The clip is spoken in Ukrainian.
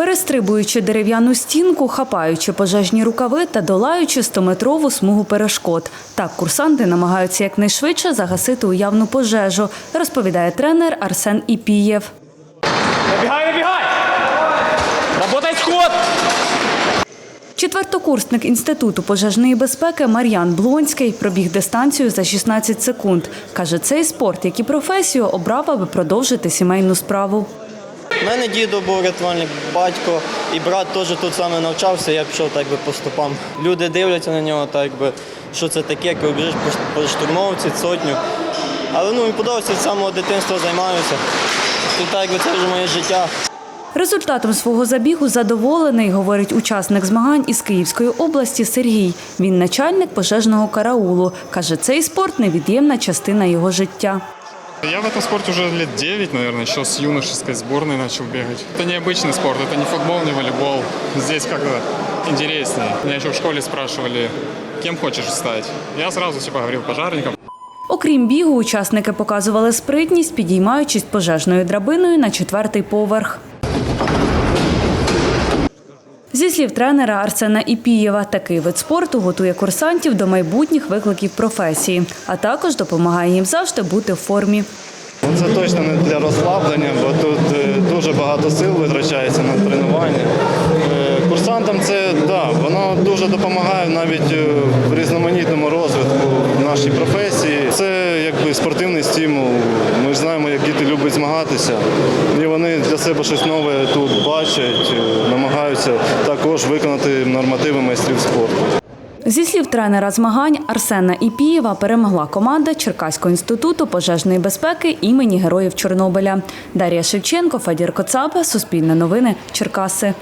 Перестрибуючи дерев'яну стінку, хапаючи пожежні рукави та долаючи 100-метрову смугу перешкод. Так курсанти намагаються якнайшвидше загасити уявну пожежу, розповідає тренер Арсен Іпієв. Набегай, набегай! Работай сход! Четвертокурсник Інституту пожежної безпеки Мар'ян Блонський пробіг дистанцію за 16 секунд. Каже, цей спорт, як і професію, обрав, аби продовжити сімейну справу. У мене дідо був рятувальник, батько і брат теж тут саме навчався, я пішов так би по стопам. Люди дивляться на нього, так би, що це таке, коли біжиш по, штурмовці, сотню. Але ну, мені подобається з самого дитинства займаюся. І так би це вже моє життя. Результатом свого забігу задоволений, говорить учасник змагань із Київської області Сергій. Він начальник пожежного караулу. Каже, цей спорт невід'ємна частина його життя. Я в этом спорте уже лет 9, наверное, еще с юношеской сборной начал бегать. Это необычный спорт, это не футбол, не волейбол. Здесь как-то интереснее. Меня еще в школе спрашивали, кем хочешь стать. Я сразу типа говорил пожарником. Окрім бігу, учасники показували спритність, підіймаючись пожежною драбиною на четвертий поверх. Зі слів тренера Арсена Іпієва, такий вид спорту готує курсантів до майбутніх викликів професії, а також допомагає їм завжди бути в формі. Ну, Це точно не для розслаблення, бо тут е, дуже багато сил витрачається на тренування. Е, Курсантам це да, воно дуже допомагає навіть е, в різноманітному розвитку нашій професії. Це якби спортивний стимул. Ми знаємо, як діти люблять змагатися, і вони для себе щось нове тут бачать, е, намагаються також виконати нормативи майстрів спорту. Зі слів тренера змагань Арсена Іпієва перемогла команда Черкаського інституту пожежної безпеки імені Героїв Чорнобиля. Дар'я Шевченко, Фадір Коцаба, Суспільне новини, Черкаси.